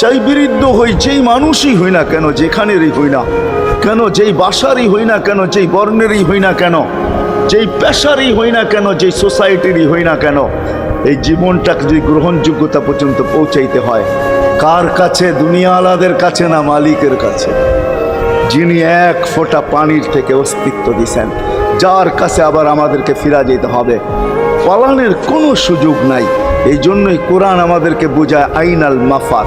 চাই বিরুদ্ধ হই, যেই মানুষই হই না কেন, যেখানেরই হই না কেন, যেই বাসারই হই না কেন, যেই বর্ণেরই হই না কেন, যেই পেশারই হই না কেন, যেই সোসাইটিরই হই না কেন, এই জীবনটাকে যদি গ্রহণযোগ্যতা পর্যন্ত পৌঁছাইতে হয়, কার কাছে? দুনিয়ালাদের কাছে না মালিকের কাছে? যিনি এক ফোঁটা পানির থেকে অস্তিত্ব দিছেন, যার কাছে আবার আমাদেরকে ফিরা যেতে হবে। পলানের কোনো সুযোগ নাই। এই জন্যই কোরআন আমাদেরকে বোঝায়, আইনাল মাফার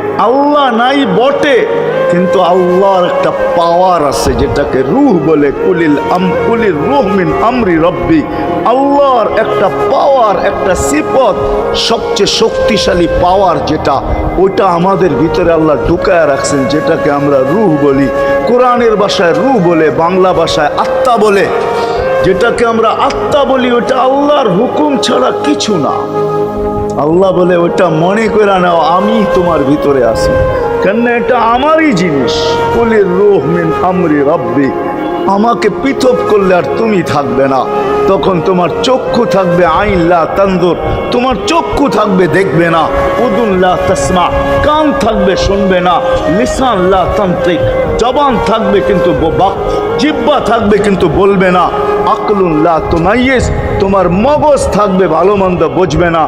আল্লাহ নাই বটে, কিন্তু আল্লাহর একটা পাওয়ার আছে যেটাকে রুহ বলে, কুলিল আম কুলিল রুহ মিন আমরি রব্বি। আল্লাহর একটা পাওয়ার একটা সিপত সবচেয়ে শক্তিশালী পাওয়ার যেটা ওটা আমাদের ভিতরে আল্লাহ ঢুকায় রাখছেন, যেটাকে আমরা রুহ বলি। কোরআনের ভাষায় রুহ বলে, বাংলা ভাষায় আত্মা বলে। যেটাকে আমরা আত্মা বলি ওটা আল্লাহর হুকুম ছাড়া কিছু না। আল্লাহ বলে ওটা মনে করে নাও, আমি তোমার ভিতরে আছি। কেন এটা আমারই জিনিস। কুলির রুহ মিন আমরি রব্বি। আমাকে পৃথক করলে আর তুমি থাকবে না। তখন তোমার চক্ষু থাকবে আইনলা তন্দুর তোমার চক্ষু থাকবে দেখবে না। উদুল্লাহ তসমা। কান থাকবে শুনবে না। লিসানলা তান্ত্রিক। জবান থাকবে কিন্তু বাক জিব্বা থাকবে কিন্তু বলবে না। আকলুল্লাহ তোমাইয়েস তোমার মগজ থাকবে ভালো মন্দ বুঝবে না।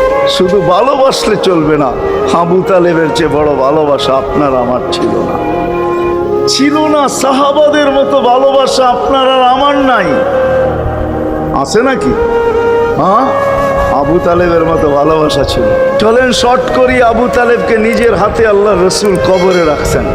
শুধু ভালোবাসলে চলবে না। হাবু তালেবের চেয়ে বড় ভালোবাসা আপনার আমার ছিল না। ছিল না সাহাবাদের মতো ভালোবাসা আপনার আর আমার নাই। আছে নাকি? হ্যাঁ? আবু তালেবের মতো ভালোবাসা ছিল। চলেন শর্ট করি, আবু তালেবকে নিজের হাতে আল্লাহ রসুল কবরে রাখছেন।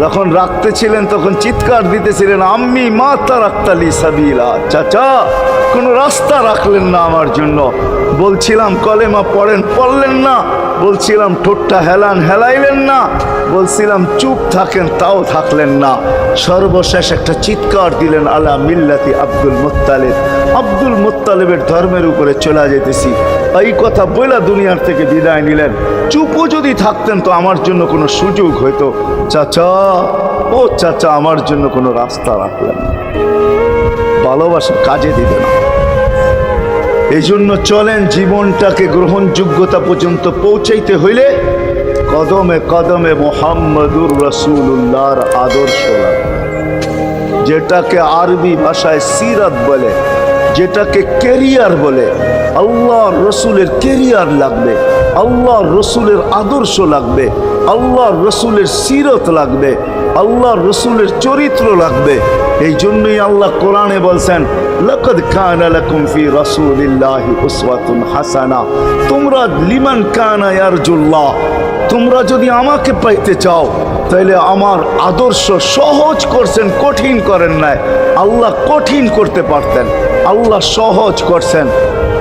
যখন রাখতেছিলেন, তখন চিৎকার দিতেছিলেন, আম্মি মা তারাক্তালি সাবিলা। চাচা, কোনো রাস্তা রাখলেন না আমার জন্য। বলছিলাম, কলেমা পড়েন, পড়লেন না। বলছিলাম, ঠোঁটটা হেলান, হেলাইলেন না। বলছিলাম, চুপ থাকেন, তাও থাকলেন না। সর্বশেষ একটা চিৎকার দিলেন, আলা মিল্লাতি আব্দুল মুত্তালিব। আব্দুল মুত্তালিবের ধর্মের উপরে চলে যেতেছি এই কথা বইলা দুনিয়ার থেকে বিদায় নিলেন। চুপও যদি থাকতেন তো আমার জন্য কোনো সুযোগ হইতো। চাচা, ও চাচা, আমার জন্য কোনো রাস্তা রাখলেন ভালোবাসা কাজে দিবে না। এই জন্য চলেন জীবনটাকে গ্রহণযোগ্যতা পর্যন্ত পৌঁছাইতে হইলে কদমে কদমে মোহাম্মদুর রসুল্লাহর আদর্শ যেটাকে আরবি ভাষায় সিরাত বলে, যেটাকে কেরিয়ার বলে আল্লাহ রসুলের কেরিয়ার লাগবে, আল্লাহ রসুলের আদর্শ লাগবে, আল্লাহ রসুলের সিরত লাগবে, আল্লাহ রসুলের চরিত্র লাগবে। এই জন্যই আল্লাহ কোরআনে বলছেন, লকদ কানা লাকুম ফি রাসূলিল্লাহি উসওয়াতুন হাসানা। তোমরা লিমান কানা ইয়ারজুল্লাহ, তোমরা যদি আমাকে পাইতে চাও তাহলে আমার আদর্শ সহজ করছেন, কঠিন করেন নাই। আল্লাহ কঠিন করতে পারতেন, আল্লাহ সহজ করছেন।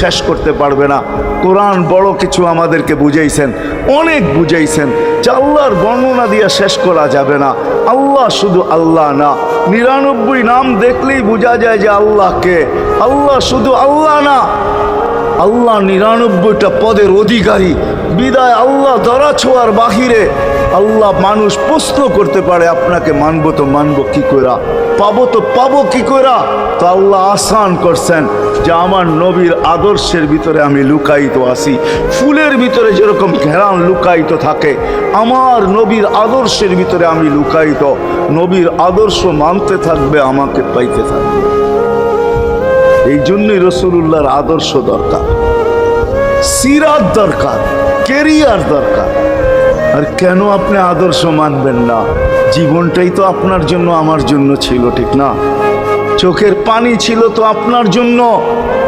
শেষ করতে পারবে না। কোরআন বড় কিছু আমাদেরকে বুঝাইছেন, অনেক বুঝাইছেন যে আল্লাহর বর্ণনা দিয়ে শেষ করা যাবে না। আল্লাহ শুধু আল্লাহ না, নিরানব্বই নাম দেখলেই বোঝা যায় যে আল্লাহকে আল্লাহ শুধু আল্লাহ না। আল্লাহ নিরানব্বইটা পদের অধিকারী। বিদায় আল্লাহ ধরা ছোঁয়ার বাহিরে আল্লাহ মানুষ প্রশ্ন করতে পারে, আপনাকে মানবো তো মানবো কি করা পাবো তো পাবো কি করা তো আল্লাহ আসান করছেন যে আমার নবীর আদর্শের ভিতরে আমি লুকায়িত আছি। ফুলের ভিতরে যেরকম ঘেরান লুকায়িত থাকে, আমার নবীর আদর্শের ভিতরে আমি লুকায়িত। নবীর আদর্শ মানতে থাকবে, আমাকে পাইতে থাকবে। এই জন্যই রসুল্লাহর আদর্শ দরকার। সিরাত দরকার কেরিয়ার দরকার। আর কেন আপনি আদর্শ মানবেন না? জীবনটাই তো আপনার জন্য, আমার জন্য ছিল, ঠিক না? চোখের পানি ছিল তো আপনার জন্য,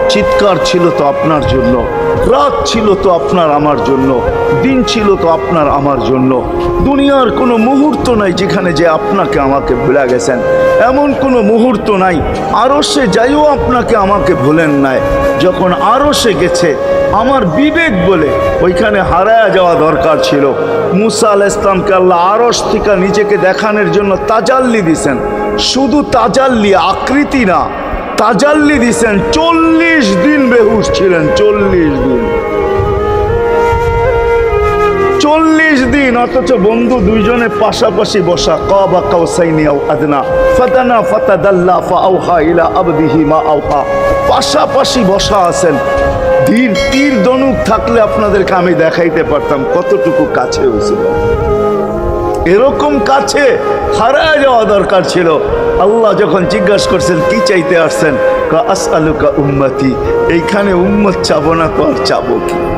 চিৎকার ছিল তো আপনার জন্য, রাত ছিল তো আপনার আমার জন্য, দিন ছিল তো আপনার আমার জন্য। দুনিয়ার কোনো মুহূর্ত নাই যেখানে যে আপনাকে আমাকে ভুলে গেছেন। এমন কোনো মুহূর্ত নাই। আরও সে যাইও আপনাকে আমাকে ভুলেন নাই। যখন আরও সে গেছে, আমার বিবেক বলে ওইখানে হারায়া যাওয়া দরকার ছিল। মুসা আল ইসলামকে আল্লাহ আরস থেকে নিজেকে দেখানোর জন্য তাজাল্লি দিছেন। শুধু তাজাল্লি, আকৃতি না, তাজাল্লি দিছেন। চল্লিশ দিন বেহুশ ছিলেন, চল্লিশ দিন। অথচ বন্ধু দুইজনে পাশাপাশি বসা। কাবা কাউসাইনি আও আদনা। ফাতানা ফাতাদাল্লা ফাআউহা ইলা আবদিহি মা আউহা। পাশাপাশি বসা আছেন। তীর তীর দনুক থাকলে আপনাদেরকে আমি দেখাইতে পারতাম কতটুকু কাছে হয়েছিল। এরকম কাছে হারায় যাওয়া দরকার ছিল। আল্লাহ যখন জিজ্ঞাসা করছেন, কি চাইতে আসছেন? কা আস আলুকা উম্মতি। এইখানে উম্মত চাবো না তো আর চাবো কি?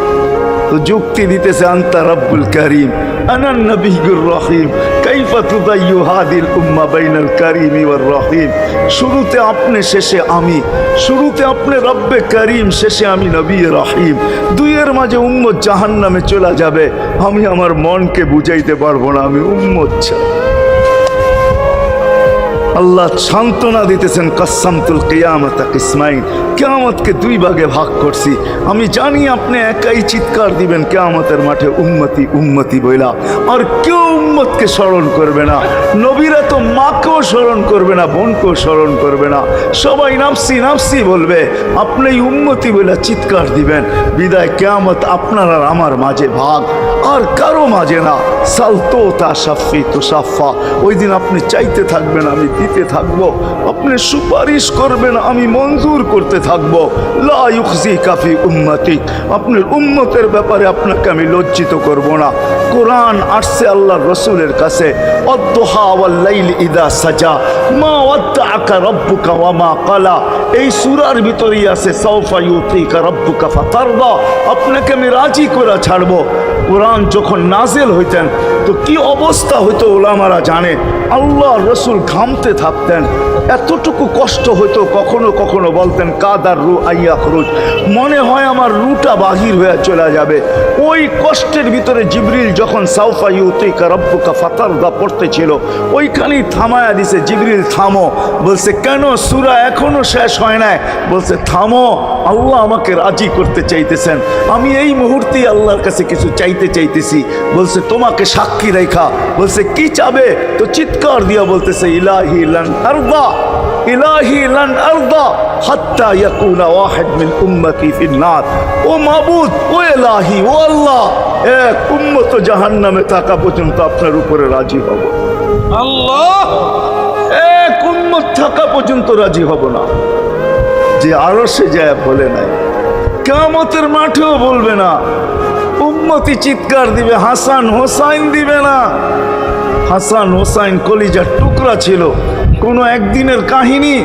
তো যুক্তি দিতেছে আন্তা রব্বুল করিম আনান রহিম উম্মা করিম রহিম। শুরুতে আপনি, শেষে আমি। শুরুতে আপনি, রব্বে করিম, শেষে আমি নবী রহিম। দুইয়ের মাঝে জাহান্নামে যাবে। আমি আমার মনকে বুঝাইতে পারব না, আমি উম্মত চাই আল্লাহ সান্ত্বনা দিতেছেন কাসামতুল কেয়ামত ইসমাইল কেয়ামতকে দুই ভাগে ভাগ করছি। আমি জানি আপনি একাই চিৎকার দিবেন, কেয়ামতের মাঠে উন্মতি উন্মতি বইলা। আর কেউ উম্মতকে স্মরণ করবে না। নবীরা তো মাকেও স্মরণ করবে না, বোনকেও স্মরণ করবে না। সবাই নাফসি নাফসি বলবে, আপনি উম্মতি বইলা চিৎকার দিবেন। বিদায় কেয়ামত আপনার আর আমার মাঝে ভাগ। আর কারও মাঝে না। সালতো তা সাফি তো সাফা। ওই দিন আপনি চাইতে থাকবেন, আমি দিতে থাকব। আপনি সুপারিশ করবেন, আমি মঞ্জুর করতে থাকব। লা ইউখজি কাফি উম্মতি। আপনার উম্মতের ব্যাপারে আপনাকে আমি লজ্জিত করব না। কোরআন আসছে আল্লাহর রসুলের কাছে, অদ্দোহা ওয়াল্লাইল ইদা সাজা মা ওয়াদ্দাআকা রব্বুকা ওয়া মা কালা এই সূরার ভিতরেই আছে সাউফা ইউতিকা রব্বুকা ফাতারদা আপনাকে আমি রাজি করে ছাড়বো কোরআন যখন নাজেল হইতেন তো কি অবস্থা হইতো ওলামারা জানে? আল্লাহ রসুল ঘামতে থাকতেন। এতটুকু কষ্ট হইতো কখনো কখনো বলতেন, কাদার রু আইয়া খরুজ। মনে হয় আমার রুটা বাহির হয়ে চলে যাবে। ওই কষ্টের ভিতরে জিবরিল যখন সাউফা ইউতিকা রব্বুকা ফাতারদা পড়তেছিল, ওইখানেই থামায়া দিছে, জিবরিল, থামো। বলছে, কেন? সুরা এখনও শেষ হয় নাই? বলছে, থামো, আল্লাহ আমাকে রাজি করতে চাইতেছেন। আমি এই মুহূর্তেই আল্লাহর কাছে কিছু চাইতে চাইতেছি। বলছে, তোমাকে সাক্ষী রেখা। বলছে কি চাবে? তো চিৎকার দিয়া বলতেছে ইলাহি লান আরদা ইলাহি লান আরদা হাত্তা ইয়াকুনা ওয়াহিদ মিন উম্মতি ফিন নার। ও মাবুদ ও ইলাহি ও আল্লাহ এক উম্মত জাহান্নামে থাকা পর্যন্ত আপনার উপরে রাজি হব। আল্লাহ! এক উম্মত থাকা পর্যন্ত রাজি হব না। যে আরও সে যায় বলে নাই কামতের মাঠেও বলবে না। উম্মতি চিৎকার দিবে, হাসান হোসাইন দিবে না। হাসান হোসাইন কলিজার টুকরা ছিল। কোনো একদিনের কাহিনী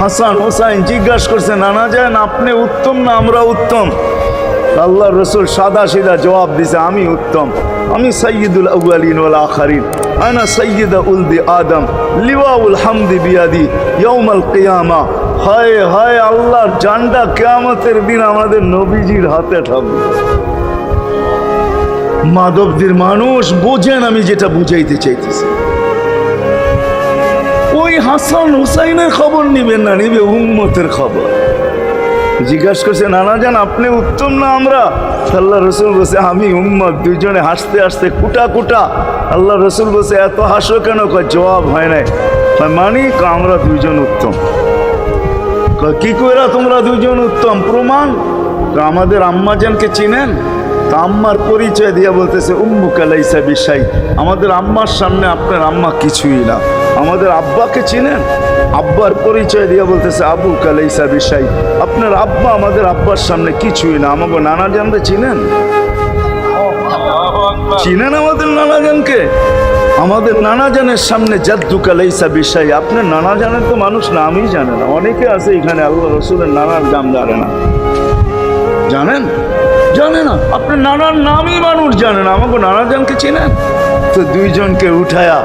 হাসান হোসাইন জিজ্ঞাসা করছে, নানা যান আপনি উত্তম না আমরা উত্তম? আল্লাহ রসুল সাদা সিধা জবাব দিছে, আমি উত্তম। আমি সৈয়দুল আউয়ালিন ওয়াল আখারিন। আনা সৈয়দা উলদি আদম। লিওয়াউল হামদি বিয়াদি ইয়ৌমাল কেয়ামা। হায় হায়, আল্লাহর জান্ডা কেয়ামতের দিন আমাদের নবীজির হাতে থাকবে। মাধবদের মানুষ বোঝেন আমি যেটা বুঝাইতে চাইতেছি। ওই হাসান হুসাইনের খবর নিবেন না, নিবে উম্মতের খবর। জিজ্ঞাসা করছে, নানা যান আপনি উত্তম না আমরা? আল্লাহ রসুল বসে আমি উম্মত, দুইজনে হাসতে হাসতে কুটা কুটা। আল্লাহ রসুল বসে এত হাসো কেন? জবাব হয় নাই। মানি আমরা দুইজন উত্তম। কি কইরা তোমরা দুজন উত্তম? প্রমাণ? আমাদের আম্মাজানকে চিনেন? তা আম্মার পরিচয় দিয়ে বলতেছে উম্মু কালাইসা বিশাই। আমাদের আম্মার সামনে আপনার আম্মা কিছুই না। আমাদের আব্বাকে চিনেন? আব্বার পরিচয় দিয়ে বলতেছে আবু কালাইসা বিশাই। আপনার আব্বা আমাদের আব্বার সামনে কিছুই না। আমাকে নানা জানতে চিনেন? চিনেন আমাদের নানা জানকে আমাদের নানা জানের সামনে জাদ্দু কালাইসা বিষয় আপনার নানা জানের তো মানুষ নামই জানে না। অনেকে আছে এখানে, আল্লাহ রসুলের নানার নাম জানে না। জানেন? জানে না। আপনার নানার নামই মানুষ জানে না আমাকে নানা জানকে চিনেন তো দুইজনকে উঠায়া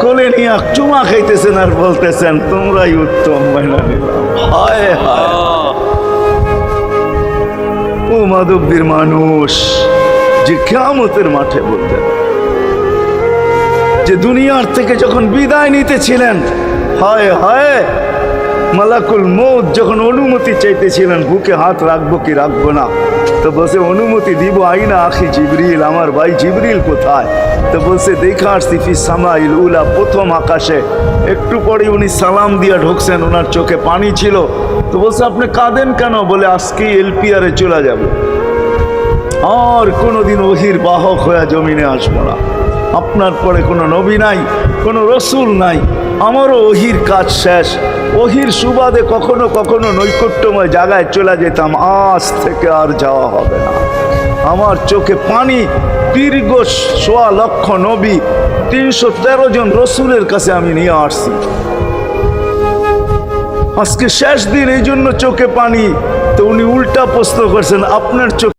কোলে নিয়ে চুমা খাইতেছেন আর বলতেছেন তোমরাই উত্তম মহিলা হায় হায়। ও মাধবদের মানুষ যে কেয়ামতের মাঠে বলতেন। যে দুনিয়ার থেকে যখন বিদায় নিতেছিলেন হায় হায় মালাকুল মৌত যখন অনুমতি চাইতেছিলেন, বুকে হাত রাখব কি রাখব না? তো বলছে, অনুমতি দিব আইনা আখি জিবরিল, আমার ভাই জিবরিল কোথায়? তো বলছে, দেখা আসছি ফি সামাইল উলা প্রথম আকাশে। একটু পরে উনি সালাম দিয়া ঢুকছেন ওনার চোখে পানি ছিল। তো বলছে, আপনি কাঁদেন কেন? বলে, আজকেই এলপিআরে চলে যাবে। আর কোনোদিন ওহির বাহক হয়ে জমিনে আসব না। আপনার পরে কোনো নবী নাই, কোনো রসুল নাই। আমারও ওহির কাজ শেষ। ওহির সুবাদে কখনো কখনো নৈকট্যময় জায়গায় চলে যেতাম। আজ থেকে আর যাওয়া হবে না। আমার চোখে পানি, দীর্ঘ সোয়া লক্ষ নবী, তিনশো তেরো জন রসুলের কাছে আমি নিয়ে আসছি। আজকে শেষ দিন এই জন্য চোখে পানি। তো উনি উল্টা প্রশ্ন করছেন, আপনার চোখে